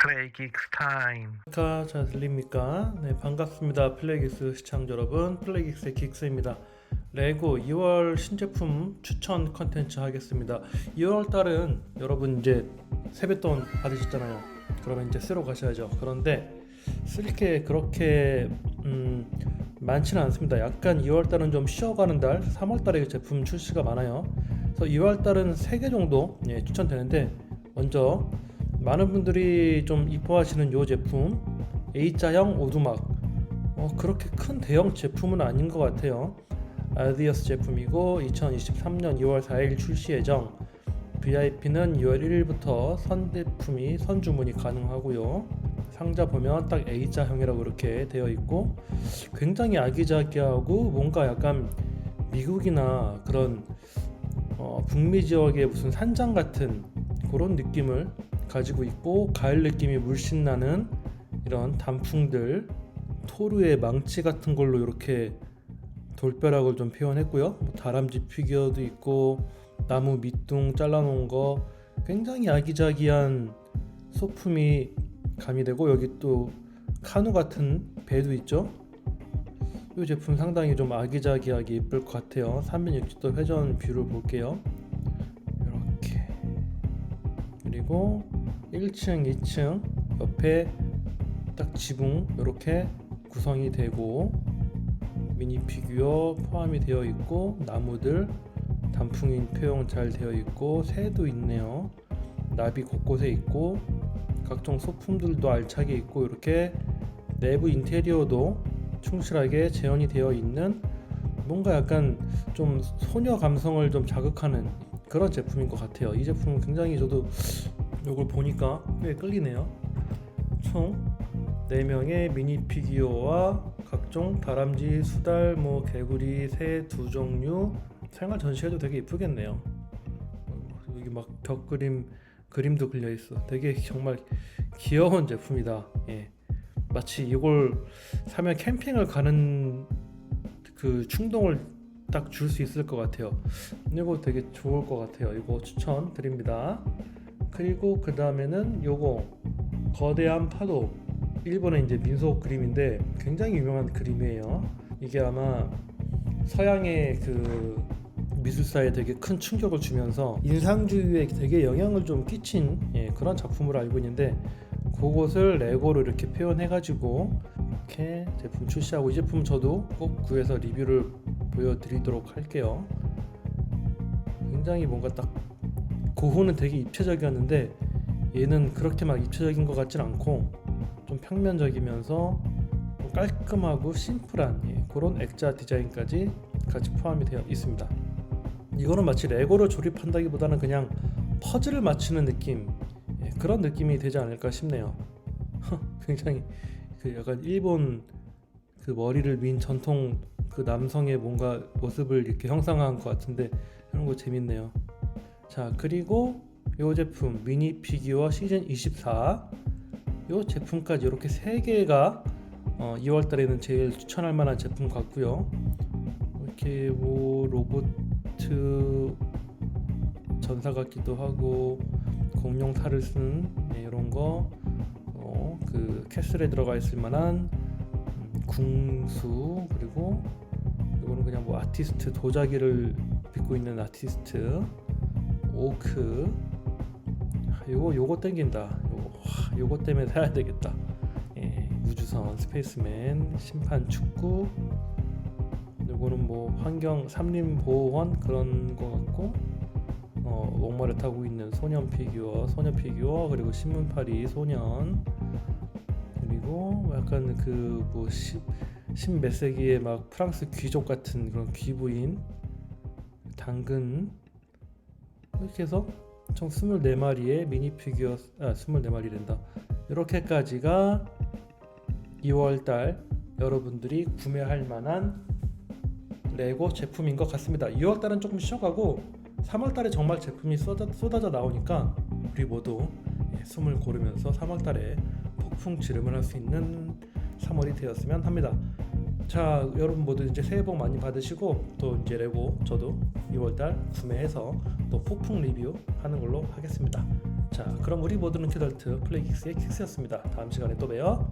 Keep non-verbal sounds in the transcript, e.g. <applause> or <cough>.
플레이 긱스 타임 가, 잘 들립니까? 네, 반갑습니다. 플레이기스 시청자 여러분. 플레이기스의 긱스입니다. 레고 2월 신제품 추천 컨텐츠 하겠습니다. 2월 달은 여러분 이제 세뱃돈 받으셨잖아요. 그러면 이제 쓰러 가셔야죠. 그런데 쓸 게 그렇게 음, 많지는 않습니다. 약간 2월 달은 좀 쉬어가는 달, 3월 달에 제품 출시가 많아요. 그래서 2월 달은 3개 정도 예, 추천되는데 먼저 많은 분들이 좀 이뻐하시는 이 제품 A자형 오두막. 어, 그렇게 큰 대형 제품은 아닌 것 같아요. 아디어스 제품이고 2023년 2월 4일 출시 예정. VIP는 2월 1일부터 선제품이 선주문이 가능하고요. 상자 보면 딱 A자형이라고 이렇게 되어 있고 굉장히 아기자기하고 뭔가 약간 미국이나 그런 어, 북미 지역의 무슨 산장 같은 그런 느낌을 가지고 있고 가을 느낌이 물씬 나는 이런 단풍들 토르의 망치 같은 걸로 이렇게 돌벼락을 좀 표현했고요. 뭐 다람쥐 피규어도 있고 나무 밑둥 잘라놓은 거 굉장히 아기자기한 소품이 가미되고 여기 또 카누 같은 배도 있죠. 이 제품 상당히 좀 아기자기하게 예쁠 것 같아요. 360도 회전 뷰를 볼게요. 그리고 1층, 2층 옆에 딱 지붕 이렇게 구성이 되고 미니 피규어 포함이 되어 있고 나무들 단풍인 표형 잘 되어 있고 새도 있네요. 나비 곳곳에 있고 각종 소품들도 알차게 있고 이렇게 내부 인테리어도 충실하게 재현이 되어 있는 뭔가 약간 좀 소녀 감성을 좀 자극하는 그런 제품인 것 같아요. 이 제품은 굉장히 저도 이걸 보니까 꽤 끌리네요. 총 4명의 미니 피규어와 각종 다람쥐, 수달, 뭐 개구리, 새 두 종류 생활 전시회도 되게 이쁘겠네요. 여기 막 벽 그림 그림도 그려 있어. 되게 정말 귀여운 제품이다. 예. 마치 이걸 사면 캠핑을 가는 그 충동을 딱 줄 수 있을 것 같아요. 이거 되게 좋을 것 같아요. 이거 추천 드립니다. 그리고 그 다음에는 요거 거대한 파도 일본의 이제 민속 그림인데 굉장히 유명한 그림이에요. 이게 아마 서양의 그 미술사에 되게 큰 충격을 주면서 인상주의에 되게 영향을 좀 끼친 예, 그런 작품으로 알고 있는데 그것을 레고로 이렇게 표현해가지고 이렇게 제품 출시하고 이 제품 저도 꼭 구해서 리뷰를 보여드리도록 할게요. 굉장히 뭔가 딱 고흐는 되게 입체적이었는데 얘는 그렇게 막 입체적인 것 같진 않고 좀 평면적이면서 좀 깔끔하고 심플한 예, 그런 액자 디자인까지 같이 포함이 되어 있습니다. 이거는 마치 레고를 조립한다기보다는 그냥 퍼즐을 맞추는 느낌 예, 그런 느낌이 되지 않을까 싶네요. <laughs> 굉장히 그 약간 일본 그 머리를 민 전통 그 남성의 뭔가 모습을 이렇게 형상화한 것 같은데 이런 거 재밌네요. 자 그리고 이 제품 미니 피규어 시즌 24 이 제품까지 이렇게 세 개가 어, 2월 달에는 제일 추천할 만한 제품 같고요. 이렇게 뭐 로봇 전사 같기도 하고 공룡 탈을 쓴 네, 이런 거, 어, 그 캐슬에 들어가 있을 만한 음, 궁수 그리고 이거는 그냥 뭐 아티스트 도자기를 빚고 있는 아티스트 오크. 아, 요거 요거 땡긴다. 요거 와, 요거 때문에 사야 되겠다. 예, 우주선 스페이스맨 심판 축구. 요거는 뭐 환경 삼림보호원 그런 거 같고 어, 목마를 타고 있는 소년 피규어 소녀 피규어 그리고 신문파리 소년 그리고 약간 그뭐 십몇 세기의 막 프랑스 귀족 같은 그런 귀부인 당근 이렇게 해서 총 24마리의 미니 피규어 아 24마리 된다. 이렇게까지가 2월달 여러분들이 구매할 만한 레고 제품인 것 같습니다. 2월달은 조금 쉬어가고 3월달에 정말 제품이 쏟아, 쏟아져 나오니까 우리 모두 예, 숨을 고르면서 3월달에 폭풍 지름을 할 수 있는 3월이 되었으면 합니다 자 여러분 모두 이제 새해 복 많이 받으시고 또 이제 레고 저도 2월달 구매해서 또 폭풍 리뷰 하는 걸로 하겠습니다. 자, 그럼 우리 모두는 키덜트 플레이킥스의 킥스였습니다. 다음 시간에 또 봬요.